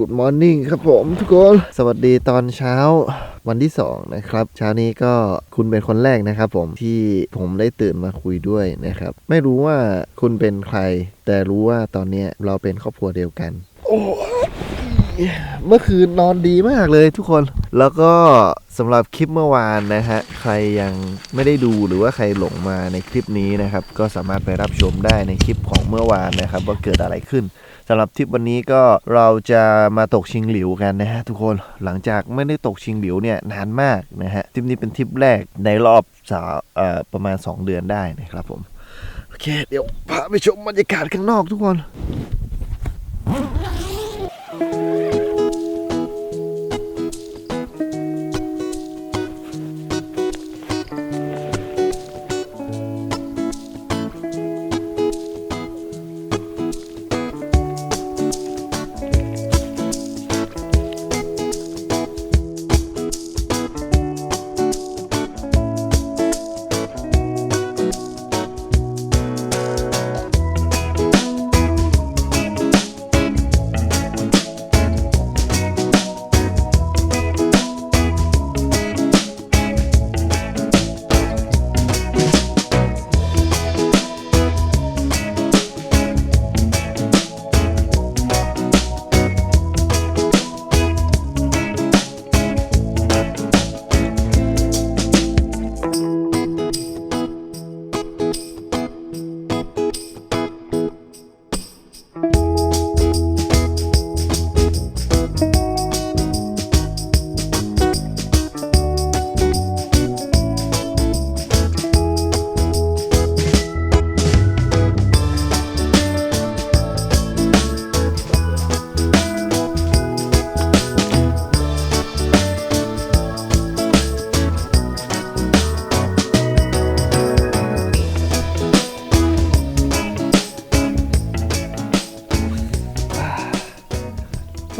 Good Morning ครับผมทุกคน สวัสดีตอนเช้าวันที่ 2 นะครับ เช้านี้ก็คุณเป็นคนแรกนะครับผมที่ผมได้ตื่นมาคุยด้วยนะครับ ไม่รู้ว่าคุณเป็นใคร แต่รู้ว่าตอนเนี้ยเราเป็นครอบครัวเดียวกัน โอ้เมื่อคืนนอนดีมากเลยทุกคน แล้วก็สำหรับคลิปเมื่อวานนะฮะ ใครยังไม่ได้ดูหรือว่าใครหลงมาในคลิปนี้นะครับ ก็สามารถไปรับชมได้ในคลิปของเมื่อวานนะครับ ว่าเกิดอะไรขึ้น สำหรับทริปวันนี้ก็เราจะมาตกชิงหลิวกันนะฮะทุกคนหลังจากไม่ได้ตกชิงหลิวเนี่ยนานมากนะฮะทริปนี้เป็นทริปแรกในรอบสาเอ่อประมาณ 2 เดือนได้นะครับผมโอเค เดี๋ยวพาไปชมบรรยากาศข้างนอกทุกคน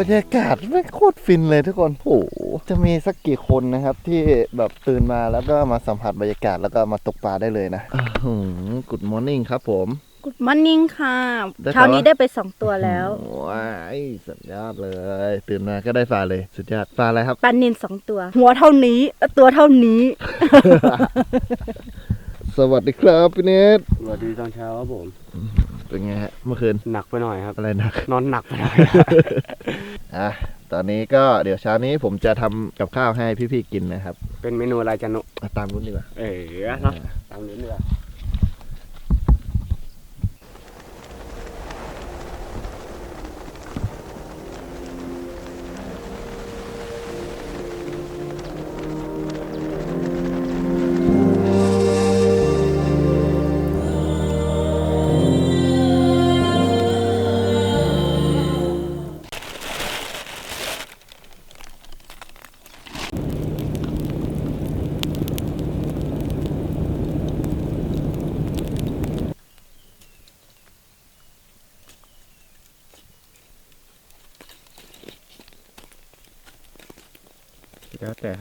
บรรยากาศไม่งโคตรฟินเลยทุกคนโอ้โหจะมีสักกี่คนนะครับ ที่แบบตื่นมาแล้วก็มาสัมผัสบรรยากาศแล้วก็มาตกปลาได้เลยนะกุดมอร์นิ่งครับผมกุดมันนิ่งค่ะ ได้เช้านี้ปะได้ไปสองตัวแล้วว้ายสุดยอดเลย ตื่นมาก็ได้ปลาเลย สุดยอดปลาอะไรครับ ปลานินสองตัว หัวเท่านี้ตัวเท่านี้ สวัสดีครับพี่เนทสวัสดีตอนเช้าครับผม เป็นไงฮะเมื่อคืนหนักไปหน่อยครับ อะไรหนัก นอนหนักไปหน่อย อะตอนนี้ก็เดี๋ยวเช้านี้ผมจะทำกับข้าวให้พี่ๆกินนะครับเป็นเมนูอะไรจันนุอะตามรุ่นดีกว่าเอ๋เนาะตามนี้เนื้อ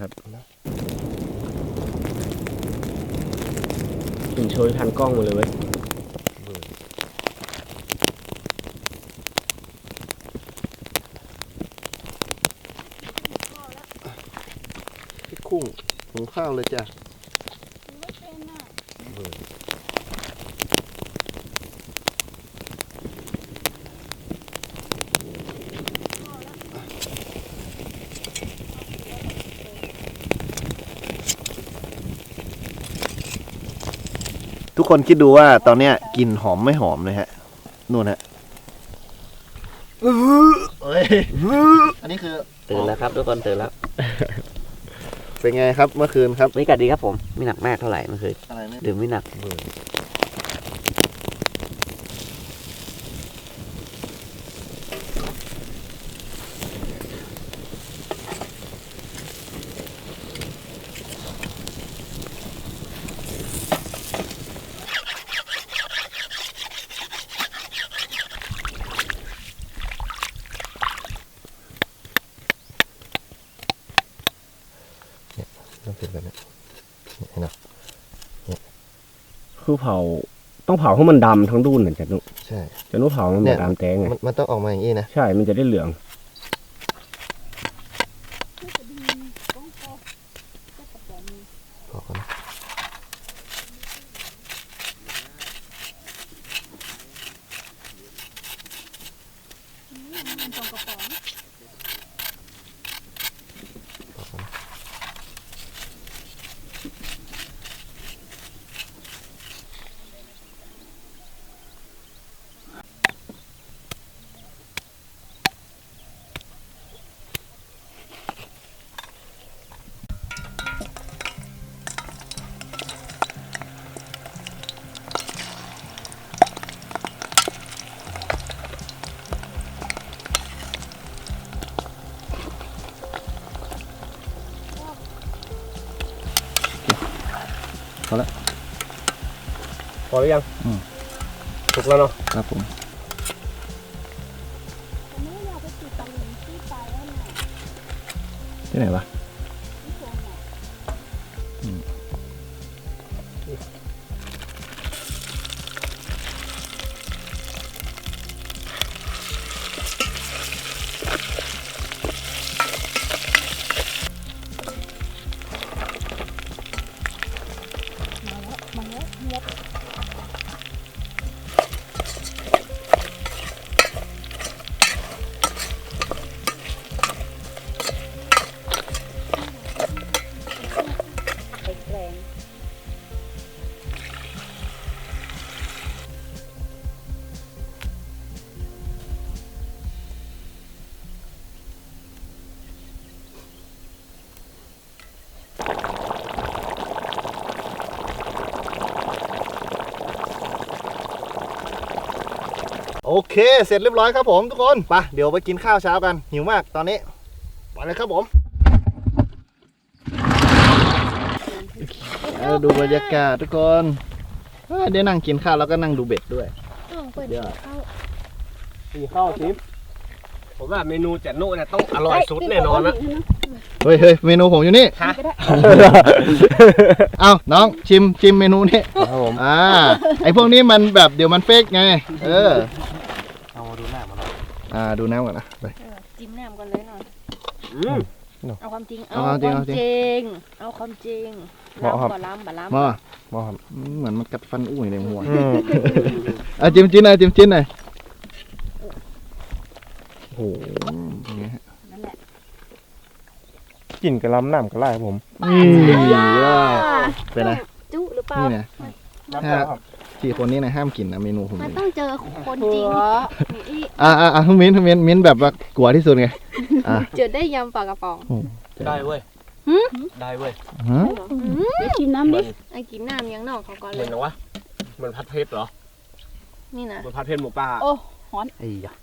ครับกลิ่นโชยทันกล้องหมดเลยเว้ยพี่คุ้งหุงข้าวเลยจ้ะ กคนคิดดูว่าตอนเนี้ยกลิ่นหอมไม่หอมเลยฮะนู่นฮะเอ้ยอันนี้คือตื่นแล้วครับทุกคนตื่นแล้วเป็นไงครับเมื่อคืนครับบรรยากาศดีครับผมไม่หนักมากเท่าไหร่เมื่อคืนอะไรนะดื่มไม่หนักึ้นแบบนี้เห็นไหมคือเผาต้องเผาให้มันดำทั้งดุนน่ะจันนุใช่ จันนุเผามันเหมือนตาแตงไงมันต้องออกมาอย่างนี้นะใช่ มันจะได้เหลือง พอก่อนนะ เขแล้วพอหรือยังอืม ถูกแล้วเนาะครับผม ที่ไหนวะ เค เสร็จเรียบร้อยครับผมทุกคนไปเดี๋ยวไปกินข้าวเช้ากัน หิวมากตอนนี้ไปเลยครับผมเอาดูบรรยากาศทุกคนเอ้ยได้นั่งกินข้าวแล้วก็นั่งดูเบ็ดด้วยเปิดเดี๋ยวเข้าสีข้าวทิพย์ผมว่าเมนูจันโนะเนี่ยต้องอร่อยสุดแน่นอนนะ เฮ้ยเฮ้ยเมนูผมอยู่นี่ ฮะ เอาน้องชิมชิมเมนูนี้ ครับผม อ่า ไอพวกนี้มันแบบเดี๋ยวมันเฟกไง เออ เอามาดูหน้ามันหน่ อยอ่าดูน้ำก่อนนะไป เออจิ้มแหนมกันเลยหน่อยอืมเอาความจริง เอาความจริงเอาความจริงเอาความจริงเหมาะครับ ล้ำบ่ล้ำบ่ล้ำมาบ่ครับอืมเหมือนมันกัดฟันอุ้ยในหัวอะจิ้มจิ้นหน่อยจิ้มจิ้นหน่อยโอ้โหอย่างเงี้ยฮะนั่นแหละกลิ่นกระลำน้ำกระไล่ครับผมอืมเป็นไงจุหรือเปล่านี่นะ ถ้า สี่คนนี้นะห้ามกินนะเมนูผมมันเลยต้องเจอคนจริงนี่อ่าอ่าอ่ามิ้นท์มิ้นท์มิ้นท์แบบว่ากลัวที่สุดไงอะเจอได้ยำปลากระป๋องได้เว้ยได้เว้ยฮะเดี๋ยวชิมน้ำดิมันไอ้กินน้ำยังนอกเขาก่อนเหเลมือยนกับวะมันผัดเผ็ดเหรอ นี่นะมันผัดเผ็ดหมูป่าโอ้ไอ้ยะ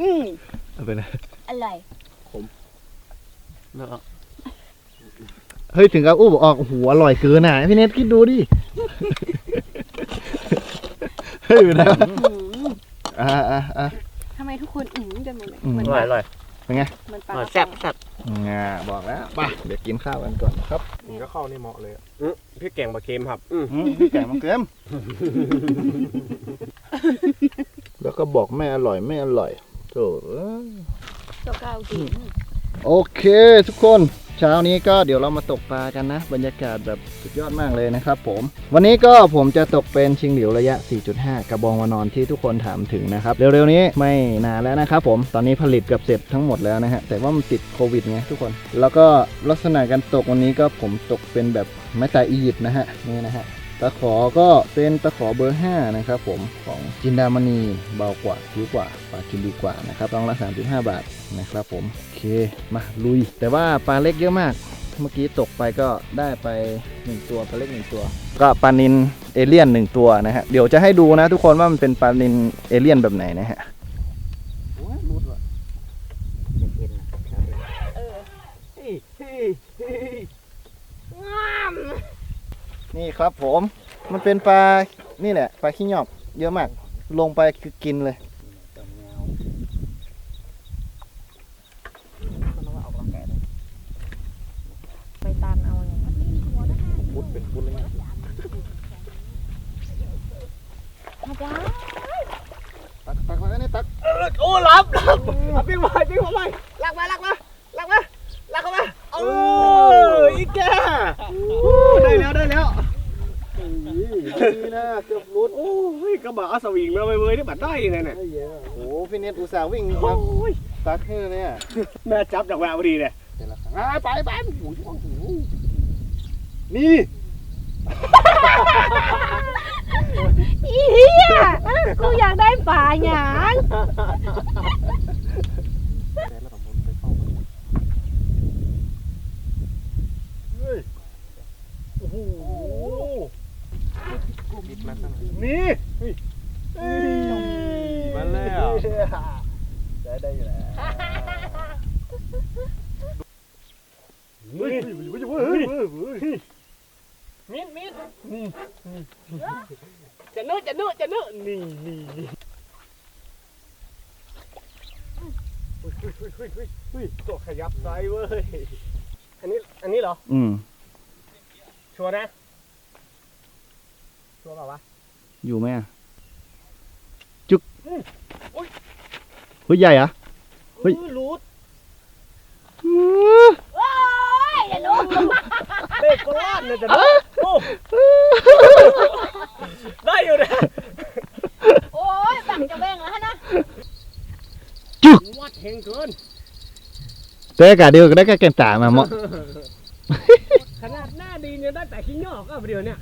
อืมเอาไปนะอะไรแล้วก็ เฮ้ยถึงกับอู้บอกออกโอ้โหอร่อยเกินอะพี่เน็ตคิดดูดิ เฮ้ยเป็นไงวะอืมอ่าอ่าอ่า ทำไมทุกคนอืมกันหมดเลยอืม เหมือนอร่อยอร่อยเป็นไงเหมือนปลาหกน่อยระแซ่บป๋องแซ่บงาบอกแล้วไปเดี๋ยวกินข้าวกันก่อนครับมันก็เข้านี่เหมาะเลยอืมพี่แกงบะเค็มครับอืมอืมพี่ไก่มังเกมแล้วก็บอกไม่อร่อยไม่อร่อยโถเอ้ยเจ้าก้าวกินโอเคทุกคน เช้านี้ก็เดี๋ยวเรามาตกปลากันนะ บรรยากาศแบบสุดยอดมากเลยนะครับผม วันนี้ก็ผมจะตกเป็นชิงหลิวระยะ 4.5 กระบองวานอนที่ทุกคนถามถึงนะครับ เร็วๆนี้ไม่นานแล้วนะครับผมตอนนี้ผลิตกับเสร็จทั้งหมดแล้วนะฮะแต่ว่ามันติดโควิดไงทุกคน แล้วก็ลักษณะการตกวันนี้ก็ผมตกเป็นแบบไม้ตายอียิปต์นะฮะนี่นะฮะะขอก็เป็นตะขอเบอร์ 5 นะครับผมของจินดามณีเบากว่าผิวกว่าปลากินดีกว่านะครับต้องละ35 บาทนะครับผมโอเคมาลุย แต่ว่าปลาเล็กเยอะมาก เมื่อกี้ตกไปก็ได้ไป 1 ตัวปลาเล็ก 1 ตัว ก็ปลานินเอเลี่ยน 1 ตัวนะฮะเดี๋ยวจะให้ดูนะทุกคนว่ามันเป็นปลานินเอเลี่ยนแบบไหนนะฮะ นี่ครับผมมันเป็นปลานี่แหละปลาขี้หยอกเยอะมาก ลงไปคือกินเลยไปตามเอาอย่างนี้พุดเป็นพุดเลย มาจ้า ตักตักมาเนี่ยตัก โอ้รับรับเอาปิ้งมาปิ้งมาเลยลักมาลักมาลักมาลักเข้ามาโอ้ยอีกแกได้แล้วได้แล้ว นี่นะเกือบรุด โอ้ยกระบะเอาสวิงมาไปเว้ยที่บัดได้ยังไงเนี่ยโอ้พี่เน็ตอุตส่าห์วิ่งโอ้มายตักให้เนี่ยแม่จับจากแววพอดีเลยเดี๋ยวละครั้งอะไปไปโอ้โหโอ้โหนี่อีเหี้ยกูอยากได้ปลาหยางโอ้โหนี่ มาแล้วได้ได้อยู่แล้วเฮ้ยเฮ้ยเฮ้ยมิดมิดนี่นี่จะนึจะนึจะนึนี่นี่นี่อุ้ยอุ้ยอุ้ยตัวขยับไซเว้ย อันนี้ อันนี้เหรอ อืม ชัวร์นะ ชัวร์เปล่าวะ อยู่ไหมอะ เฮ้ยใหญ่เหรอะ เฮ้ยอื้อรูดโอ้ยเดี๋ยวรู้เด็กโคราชเนี่ยจะนึโอ้ได้อยู่นะโอ้ยบังจะแบ่งแล้วนะวัดเฮงเกินแต่อากาศเดียวก็ได้แค่แกนตามาเหมาะขนาดหน้าดีเนี่ยได้แต่ขี้งอกก็เดียวเนี่ย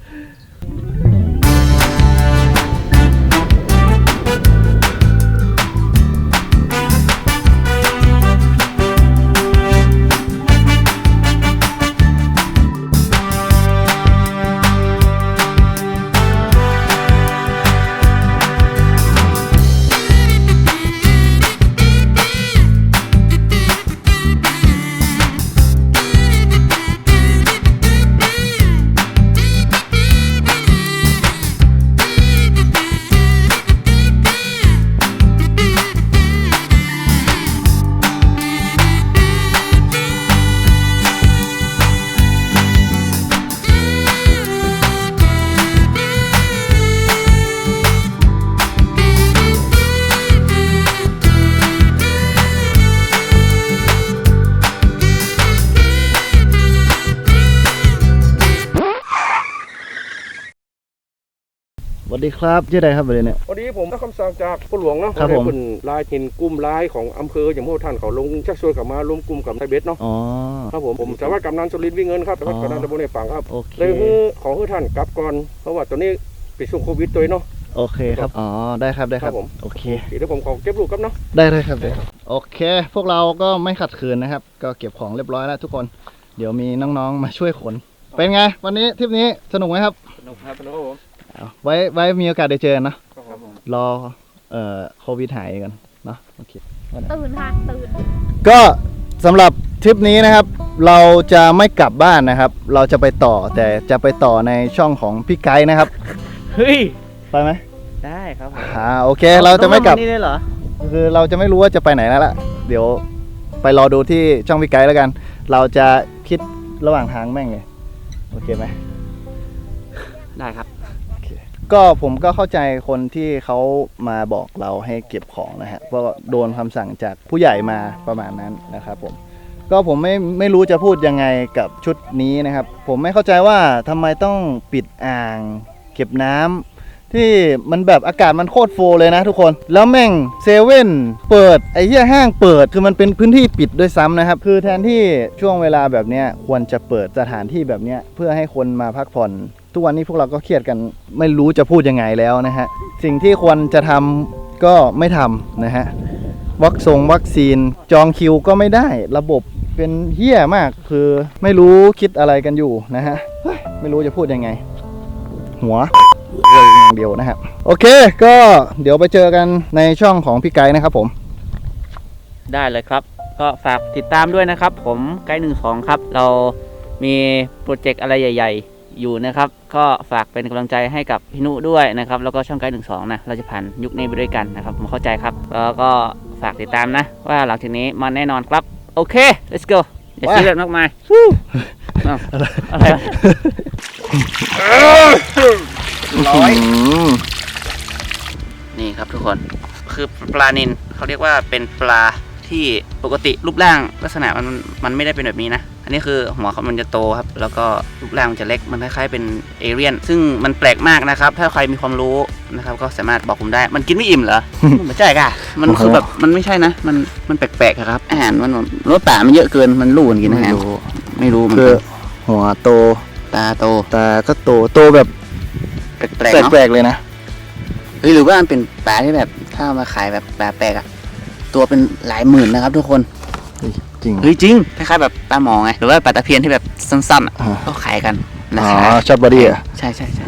ดีครับชื่ออะไรครับประเด็นเนี่ยพอดีผมได้คำสั่งจากผู้หลวงเนาะครับผมเป็นลายหินกลุ่มลายของอำเภออย่างพวกท่านเขาลงชักชวนกลับมารวมกลุ่มกับไทยเบสเนาะอ๋อ ครับผมผมสารวัตรกำนันสุรินทร์วิ่งเงินครับสารวัตรกำนันตำบลในฝั่งครับโอเค เลยคือขอให้ท่านกลับก่อนเพราะว่าตอนนี้ปิดช่วงโควิดตัวเนาะ โอเคครับ อ๋อ ได้ครับ ได้ครับ ครับผม โอเค เดี๋ยวผมขอเก็บลูกครับเนาะ ได้ได้ครับได้ครับ โอเค พวกเราก็ไม่ขัดขืนนะครับ ก็เก็บของเรียบร้อยแล้วทุกคน เดี๋ยวมีน้องๆมาช่วยขน เป็นไง วันนี้ทริปนี้สนุกไหมครับ สนุกครับสนุกครับผม เอาไว้ไว้มีโอกาสได้เจอกันเนอะครับผม รอเอ่อโควิดหายกันเนาะโอเค ตื่นค่ะตื่น ก็สำหรับทริปนี้นะครับ เราจะไม่กลับบ้านนะครับ เราจะไปต่อแต่จะไปต่อในช่องของพี่ไกด์นะครับ เฮ้ย ไปไหมได้ครับผมอ่าโอเค เราจะไม่กลับนี่ได้เหรอ คือเราจะไม่รู้ว่าจะไปไหนแล้วล่ะ เดี๋ยวไปรอดูที่ช่องพี่ไกด์แล้วกัน เราจะคิดระหว่างทางแม่งเลยโอเคไหม ได้ครับ ก็ผมก็เข้าใจคนที่เขามาบอกเราให้เก็บของนะฮะเพราะโดนคำสั่งจากผู้ใหญ่มาประมาณนั้นนะครับผมก็ผมไม่ไม่รู้จะพูดยังไงกับชุดนี้นะครับ ผมไม่เข้าใจว่าทำไมต้องปิดอ่าง เก็บน้ำที่มันแบบอากาศมันโคตรโฟเลยนะทุกคน แล้วแม่งเซเว่นเปิดไอ้เหี้ยห้างเปิดคือมันเป็นพื้นที่ปิดด้วยซ้ำนะครับ คือแทนที่ช่วงเวลาแบบเนี้ยควรจะเปิดสถานที่แบบเนี้ยเพื่อให้คนมาพักผ่อน ทุกวันนี้พวกเราก็เครียดกันไม่รู้จะพูดยังไงแล้วนะฮะ สิ่งที่ควรจะทำก็ไม่ทำนะฮะวัคซงวัคซีนจองคิวก็ไม่ได้ระบบเป็นเฮี้ยมากคือไม่รู้คิดอะไรกันอยู่นะฮะไม่รู้จะพูดยังไง หัวเวยอย่างเดียวนะครับโอเคก็เดี๋ยวไปเจอกันในช่องของพี่ไกด์นะครับผม ได้เลยครับ ก็ฝากติดตามด้วยนะครับ ผมไกด์หนึ่งสองครับ เรามีโปรเจกต์อะไรใหญ่ ๆ อยู่นะครับ ก็ฝากเป็นกำลังใจให้กับพี่นุด้วยนะครับ แล้วก็ช่องไกด์หนึ่งสองนะ เราจะผ่านยุคนี้ไปด้วยกันนะครับ ผมเข้าใจครับ แล้วก็ฝากติดตามนะ ว่าหลังจากนี้มันแน่นอนครับ โอเค let's go อย่าซีเรียสมากมายอ้าวอะไรวะร้อยนี่ครับทุกคน คือปลานินเขาเรียกว่าเป็นปลาที่ปกติรูปร่างลักษณะมันมันไม่ได้เป็นแบบนี้นะ อันนี้คือหัวเขามันจะโตครับ แล้วก็รูปร่างมันจะเล็ก มันคล้ายๆเป็นเอเรียน ซึ่งมันแปลกมากนะครับ ถ้าใครมีความรู้นะครับ ก็สามารถบอกผมได้ มันกินไม่อิ่มเหรอไม่ใช่ค่ะ มันคือแบบ มันไม่ใช่นะ มัน มันแปลกๆอะครับ อาหารมันแบบรสป่ามันเยอะเกิน มันรู้มันกินอาหารไม่รู้มันคือหัวโต ตาโต ตาก็โต โตแบบแปลกๆเนาะแปลกๆเลยนะเฮ้ยหรือว่ามันเป็นปลาที่แบบ ถ้าเอามาขายแบบปลาแปลกอะตัวเป็นหลายหมื่นนะครับ ทุกคน จริง เฮ้ยจริงคล้ายๆแบบปลาหมอไงหรือว่าปลาตะเพียนที่แบบสั้นๆอะอ่า ก็ขายกันอ๋ราอคาช็อตบอดี้อะใช่ใช่ใช่